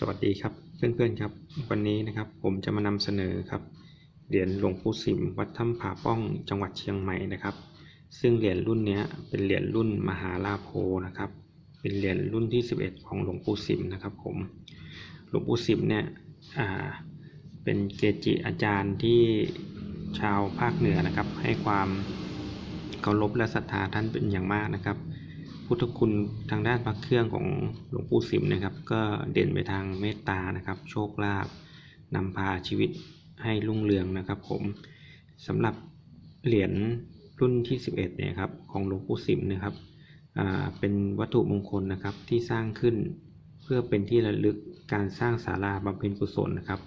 สวัสดีครับเพื่อนๆครับ วันนี้นะครับผมจะมานำเสนอครับเหรียญหลวงปู่สิมวัดถ้ำผาป้องจังหวัดเชียงใหม่นะครับ ซึ่งเหรียญรุ่นนี้เป็นเหรียญรุ่นมหาลาโภนะครับ เป็นเหรียญรุ่นที่ 11 ของหลวงปู่สิมนะครับผมหลวงปู่สิมเนี่ยเป็นเกจิอาจารย์ที่ชาวภาคเหนือนะครับ ให้ความเคารพและศรัทธาท่านเป็นอย่างมากนะครับ พุทธคุณทางด้านพระเครื่องของหลวงปู่สิมนะครับ ก็เด่นไปทางเมตตานะครับ โชคลาภนำพาชีวิตให้รุ่งเรืองนะครับ ผมสำหรับเหรียญรุ่นที่ 11เนี่ยครับของหลวงปู่สิมนะครับอ่าเป็นวัตถุมงคลนะครับที่สร้างขึ้นเพื่อเป็นที่ระลึกการสร้างศาลาบำเพ็ญกุศลนะครับ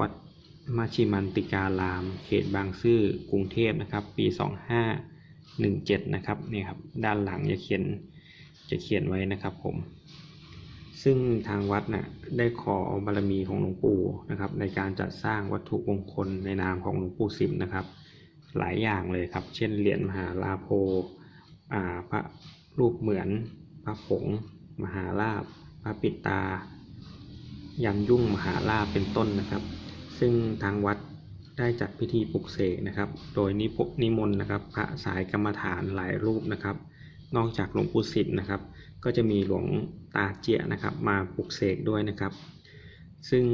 วัดมาชิมันติการาม เขตบางซื่อกรุงเทพนะครับ ปี 2517 นะครับเนี่ยครับด้านหลังจะเขียน จะเขียนไว้นะครับผม ซึ่งทางวัดนะ่ะได้ขอบารมีของหลวงปู่นะครับ ในการจัดสร้างวัตถุมงคลในนามของหลวงปู่สิมนะครับ หลายอย่างเลยครับ เช่นเหรียญมหาลาโภอ่าพระรูปเหมือน พระผง มหาลาภพระปิตายันยุ่งมหาลาภเป็นต้นนะครับ ซึ่งทางวัดได้จัดพิธีปลุกเสกนะครับ โดยนิพนิมนต์นะครับ พระสายกรรมฐานหลายรูปนะครับ นอกจากหลวงปู่สิมนะครับ ก็จะมีหลวงตาเจียนะครับ มาปลุกเสกด้วยนะครับ ซึ่ง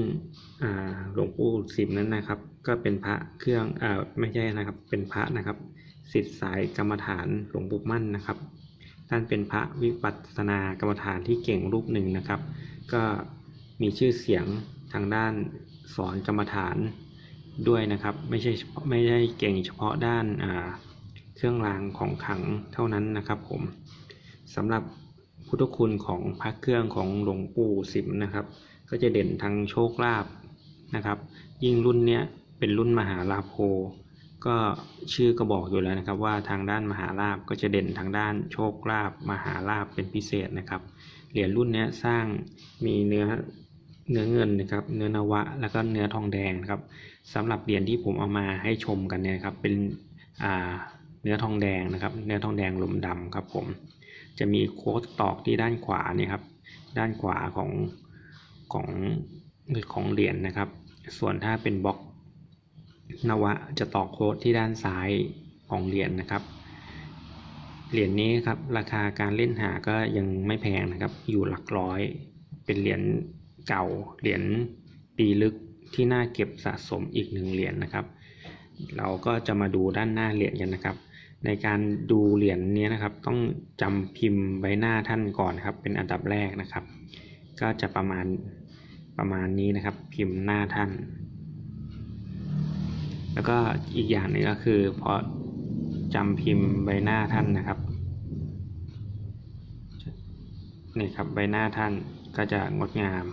หลวงปู่สิมนั้นนะครับ ก็เป็นพระเครื่องอไม่ใช่นะครับ เป็นพระนะครับสิทธิ์สายกรรมฐานหลวงปู่มั่นนะครับ ท่านเป็นพระวิปัสสนากรรมฐานที่เก่งรูปหนึ่งนะครับ ก็มีชื่อเสียงทางด้านสอนกรรมฐานด้วยนะครับ ไม่ใช่ไม่ได้เก่งเฉพาะด้านอ่า เครื่องรางของขังเท่านั้นนะครับผมสำหรับพุทธคุณของพระเครื่องของหลวงปู่สิมนะครับ ก็จะเด่นทั้งโชคลาภนะครับ ยิ่งรุ่นเนี้ยเป็นรุ่นมหาลาโภก็ชื่อก็บอกอยู่แล้วนะครับ ว่าทางด้านมหาลาภก็จะเด่นทางด้านโชคลาภมหาลาภเป็นพิเศษนะครับ เหรียญรุ่นนี้สร้างมีเนื้อเนื้อเงินนะครับ เนื้อนวะแล้วก็เนื้อทองแดงครับสำหรับเหรียญที่ผมเอามาให้ชมกันเนี่ยครับเป็นอ่า เนื้อทองแดงนะครับ เนื้อทองแดงลมดำครับผม จะมีโค้ดตอกที่ด้านขวานี่ครับ ด้านขวาของของของเหรียญนะครับ ส่วนถ้าเป็นบล็อกนวะจะตอกโค้ดที่ด้านซ้ายของเหรียญนะครับ เหรียญนี้ครับราคาการเล่นหาก็ยังไม่แพงนะครับ อยู่หลักร้อย เป็นเหรียญเก่า เหรียญปีลึกที่น่าเก็บสะสมอีกหนึ่งเหรียญนะครับ เราก็จะมาดูด้านหน้าเหรียญกันนะครับ ในการดูเหรียญนี้นะครับ ต้องจำพิมพ์ใบหน้าท่านก่อนครับ เป็นอันดับแรกนะครับ ก็จะประมาณประมาณนี้นะครับ พิมพ์หน้าท่าน แล้วก็อีกอย่างหนึงก็คือพอจำพิมพ์ใบหน้าท่านนะครับนี่ครับใบหน้าท่านก็จะงดงาม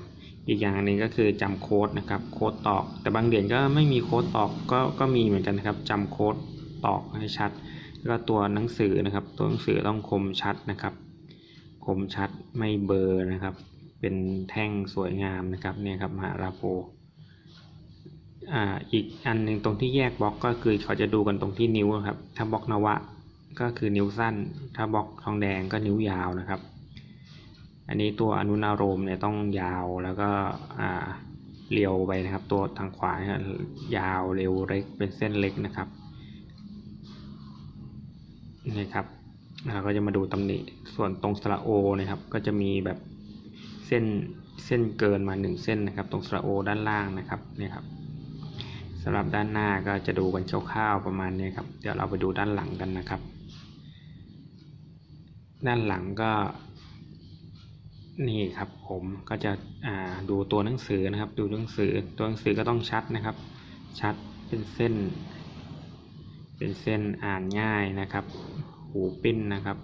อีกอย่างหนึ่งก็คือจำโค้ดนะครับโค้ดตอก แต่บางเหรียญก็ไม่มีโค้ดตอกก็ก็มีเหมือนกันนะครับจำโค้ดตอกให้ชัด ก็ตัวหนังสือนะครับ ตัวหนังสือต้องคมชัดนะครับ คมชัดไม่เบอร์นะครับ เป็นแท่งสวยงามนะครับเนี่ยครับมหาราโพอ่าอีกอันหนึ่งตรงที่แยกบล็อกก็คือเขาจะดูกันตรงที่นิ้วนะครับ ถ้าบล็อกนวะก็คือนิ้วสั้น ถ้าบล็อกทองแดงก็นิ้วยาวนะครับ อันนี้ตัวอนุนารมเนี่ยต้องยาวแล้วก็อ่าเรียวไปนะครับ ตัวทางขวาเนี่ยยาวเร็วเล็กเป็นเส้นเล็กนะครับ นี่ครับเราก็จะมาดูตำหนิส่วนตรงสระโอนะครับ ก็จะมีแบบเส้นเส้นเกินมาหนึ่งเส้นนะครับ ตรงสระโอด้านล่างนะครับนี่ครับสำหรับด้านหน้าก็จะดูกันคร่าวๆประมาณนี้ครับ เดี๋ยวเราไปดูด้านหลังกันนะครับ ด้านหลังก็ นี่ครับผมก็จะดูตัวหนังสือนะครับ ดูหนังสือตัวหนังสือก็ต้องชัดนะครับ ชัดเป็นเส้น เป็นเส้นอ่านง่ายนะครับ หูปิ้นนะครับ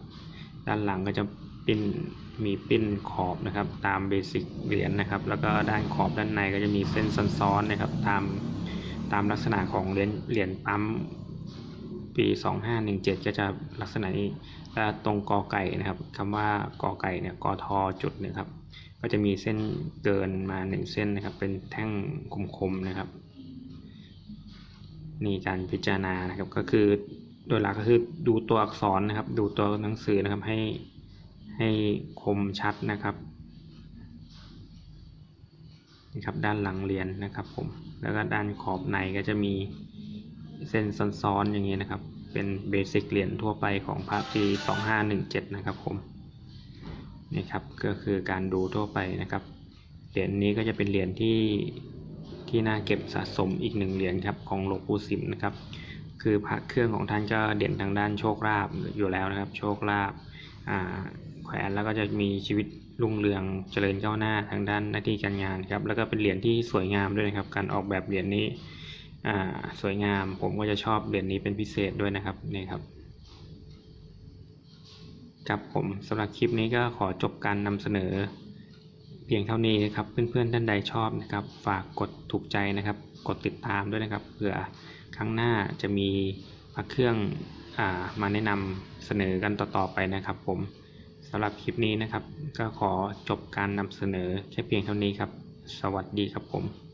ด้านหลังก็จะปิ้นมีปิ้นขอบนะครับ ตามเบสิกเหรียญนะครับ แล้วก็ด้านขอบด้านในก็จะมีเส้นซ้อนๆนะครับ ตามตามลักษณะของเหรียญเหรียญปั๊มปี 2517 ก็จะลักษณะนี้แล้วตรงกอไก่นะครับคำว่ากอไก่เนี่ยกอทอจุดนะครับ ก็จะมีเส้นเกินมาหนึ่งเส้นนะครับ เป็นแท่งคมๆนะครับ นี่การพิจารณานะครับก็คือโดยหลักก็คือดูตัวอักษรนะครับ ดูตัวหนังสือนะครับให้ให้คมชัดนะครับนะครับด้านหลังเหรียญนะครับผมแล้วก็ด้านขอบในก็จะมีเส้นซ้อนๆอย่างนี้นะครับ เป็นเบสิกเหรียญทั่วไปของพระปี 2517 นะครับผมนี่ครับก็คือการดูทั่วไปนะครับเหรียญนี้ก็จะเป็นเหรียญที่ ที่น่าเก็บสะสมอีกหนึ่งเหรียญครับของหลวงปู่สิมนะครับ คือพระเครื่องของท่านก็เด่นทางด้านโชคลาภอยู่แล้วนะครับ โชคลาภแขวนแล้วก็จะมีชีวิตรุ่งเรืองเจริญก้าวหน้าทางด้านหน้าที่การงานครับแล้วก็เป็นเหรียญที่สวยงามด้วยนะครับ การออกแบบเหรียญนี้สวยงาม ผมก็จะชอบเหรียญนี้เป็นพิเศษด้วยนะครับนี่ครับครับผมสำหรับคลิปนี้ก็ขอจบการนำเสนอ เพียงเท่านี้นะครับ เพื่อนๆท่านใดชอบนะครับ ฝากกดถูกใจนะครับ กดติดตามด้วยนะครับเผื่อครั้งหน้าจะมีพระเครื่องอามาแนะนำเสนอกันต่อๆไปนะครับผมสำหรับคลิปนี้นะครับ ก็ขอจบการนำเสนอแค่เพียงเท่านี้ครับ สวัสดีครับผม